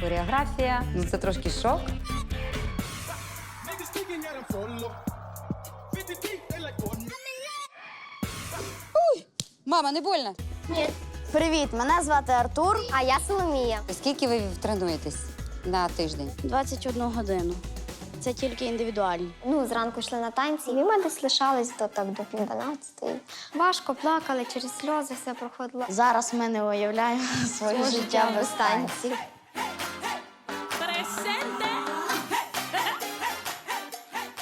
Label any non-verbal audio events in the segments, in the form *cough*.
хореографія. Ну це трошки шок. Niggas thinking that I'm solo. 50 deep, they like, no. Мама, не больно? Ні. Привіт, мене звати Артур. А я Соломія. Скільки ви тренуєтесь на тиждень? 21 годину. Це тільки індивідуальні. Ну, зранку йшли на танці, і ми десь лишались до так до пів 12. Важко плакали, через сльози все проходило. Зараз ми не уявляємо *laughs* своє життя без танців.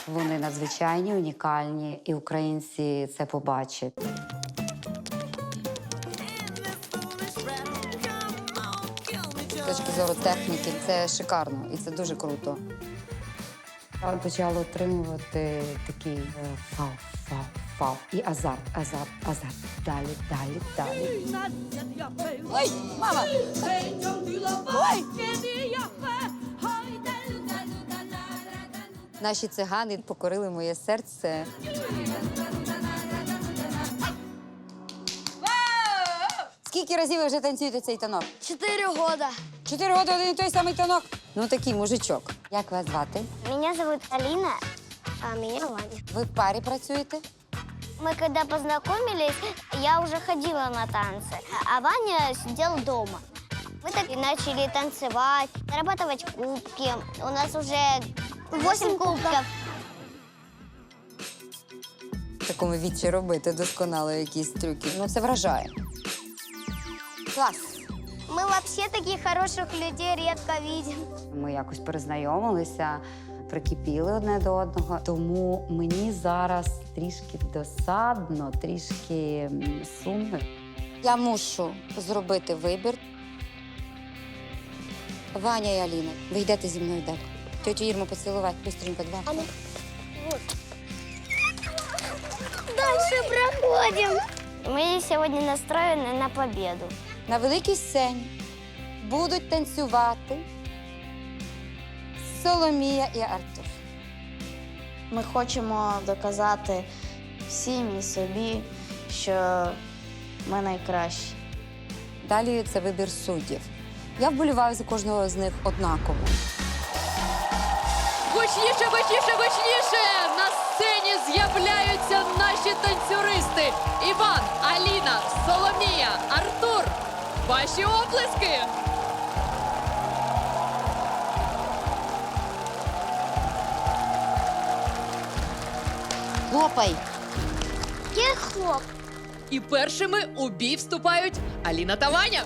Вони надзвичайні, унікальні, і українці це побачать. З точки зору техніки це шикарно і це дуже круто. Я почала отримувати такий е, фау, фау, фау. І азарт, азарт, азарт. Далі, далі, далі. Ой, мама! Ой! Наші цигани покорили моє серце. Скільки разів ви вже танцюєте цей танок? Чотири года. Чотири роки один і той самий танок. Ну такий мужичок. Як вас звати? Меня зовут Алина, а меня Ваня. Ви в парі працюєте? Мы когда познакомились, я уже ходила на танцы, а Ваня сидел дома. Мы так и начали танцевать, зарабатывать кубки. У нас уже 8 кубков. В такому вічі робити досконало якісь трюки. Ну це вражає. Клас. Мы вообще таких хороших людей редко видим. Ми якось перезнайомилися, прикипіли одне до одного. Тому мені зараз трішки досадно, трішки м, сумно. Я мушу зробити вибір. Ваня і Аліна, ви йдете зі мною далі. Тетю Ірму поцілувати, быстренько, два. А ну, вот. Дальше проходим. Мы сегодня настроены на победу. На великій сцені будуть танцювати Соломія і Артур. Ми хочемо доказати всім і собі, що ми найкращі. Далі це вибір суддів. Я вболіваю за кожного з них однаково. Гучніше, гучніше, гучніше! На сцені з'являються наші танцюристи. Іван, Аліна, Соломія, Артур. Ваші оплески! Хлопай! Где хлоп? І першими у бій вступають Аліна та Ваня.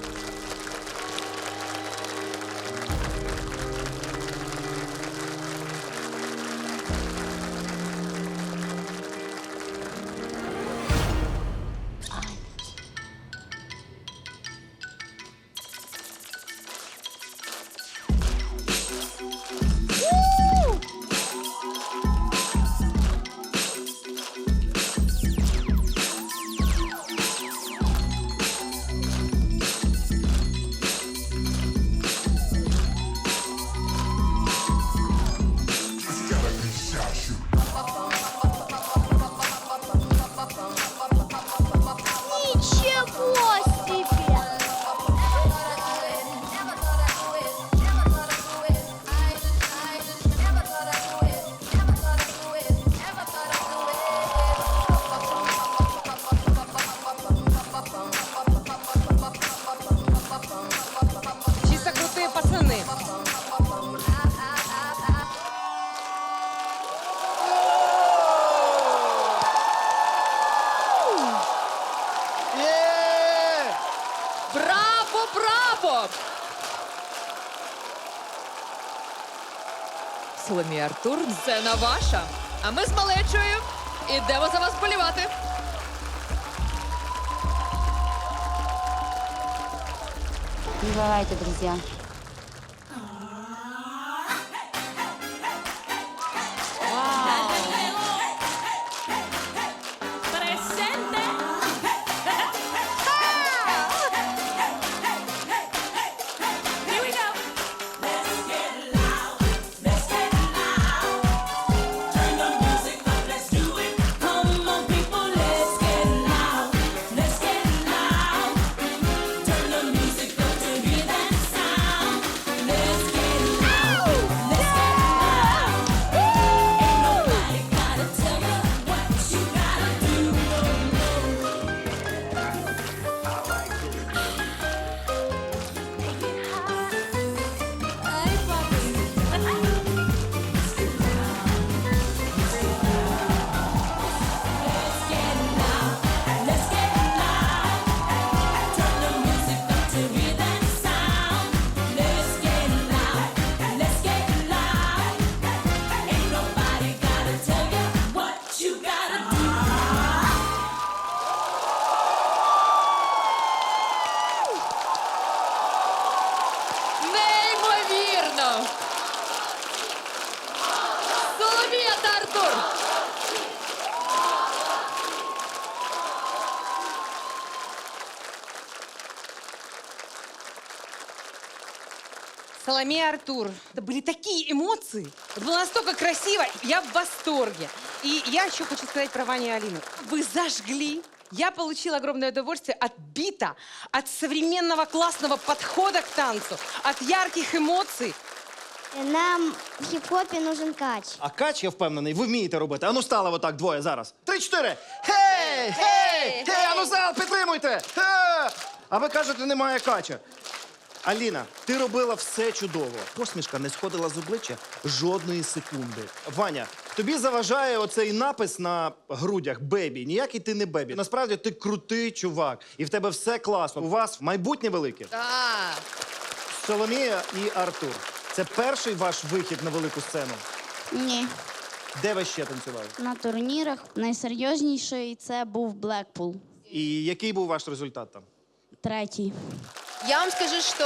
Артур, сцена ваша. А ми з малечою ідемо за вас полівати. Не друзья. мотор! Соломея Артур. Это были такие эмоции. Это было настолько красиво. Я в восторге. И я еще хочу сказать про Ваню и Алину. Вы зажгли. Я получила огромное удовольствие от бита, от современного классного подхода к танцу, от ярких эмоций. Нам в хіп-хопі нужен кач. А кач, я впевнений, ви вмієте робити. Ану стали отак двоє зараз. Три-чотири. Гей! Гей! Гей! Ану зал, підтримуйте! Ге! А ви кажете, немає кача. Аліна, ти робила все чудово. Посмішка не сходила з обличчя жодної секунди. Ваня, тобі заважає оцей напис на грудях бебі. Ніякий ти не бебі. Насправді ти крутий чувак, і в тебе все класно. У вас майбутнє велике. Так. Соломія і Артур. Це перший ваш вихід на велику сцену. Ні. Де ви ще танцювали? На турнірах найсерйозніший це був Блекпул. І який був ваш результат там? Третій. Я вам скажу, что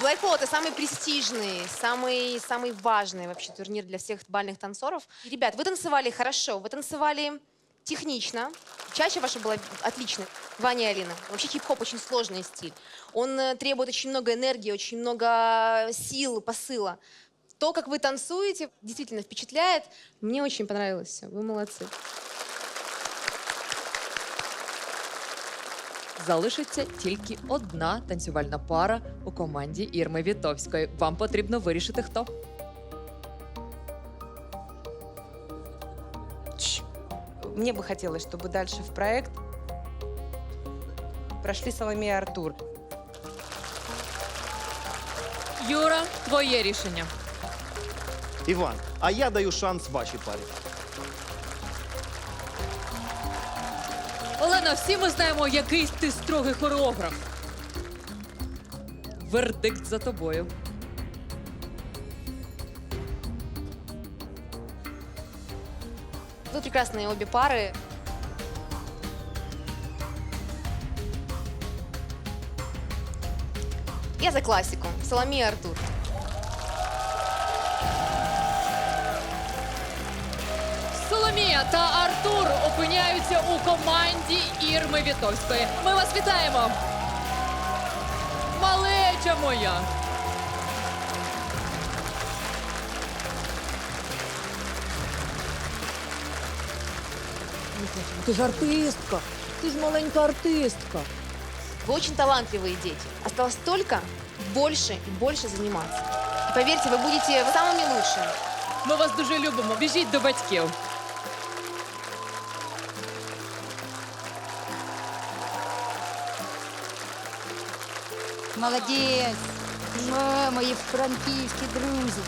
Blackpool это самый престижный, самый, самый важный вообще турнир для всех бальных танцоров. И, Ребят, вы танцевали хорошо, вы танцевали технично. Чача ваша была отличная. Ваня и Алина. Вообще хип-хоп очень сложный стиль. Он э, требует очень много энергии, очень много сил, посыла. То, как вы танцуете, действительно впечатляет. Мне очень понравилось все. Вы молодцы. Залишиться тільки одна танцювальна пара у команді Ірми Вітовської. Вам потрібно вирішити, хто. Мне бы хотелось, чтобы дальше в проект прошли Соломея и Артур. Юра, твоє рішення. Іван, а я даю шанс вашій парі. Олена, всі ми знаємо, який ти строгий хореограф. Вердикт за тобою. Прекрасные обе пары. Я за классику. Соломия Артур. Соломія та Артур опиняються у команді Ірми Вітовської. Ми вас вітаємо! Малеча моя! Ти ж артистка, ти ж маленька артистка. Вы очень талантливые дети. Осталось только больше и больше заниматься. И поверьте, вы будете самыми лучшими. Ми вас дуже любимо. Біжіть до батьків. Молодець! Ма, Мої франківські друзі.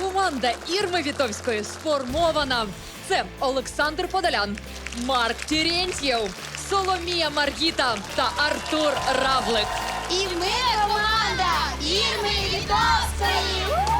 Команда Ірми Вітовської сформована. Це Олександр Подолян, Марк Терентьєв, Соломія Маргіта та Артур Равлик. І ми команда Ірми Вітовської!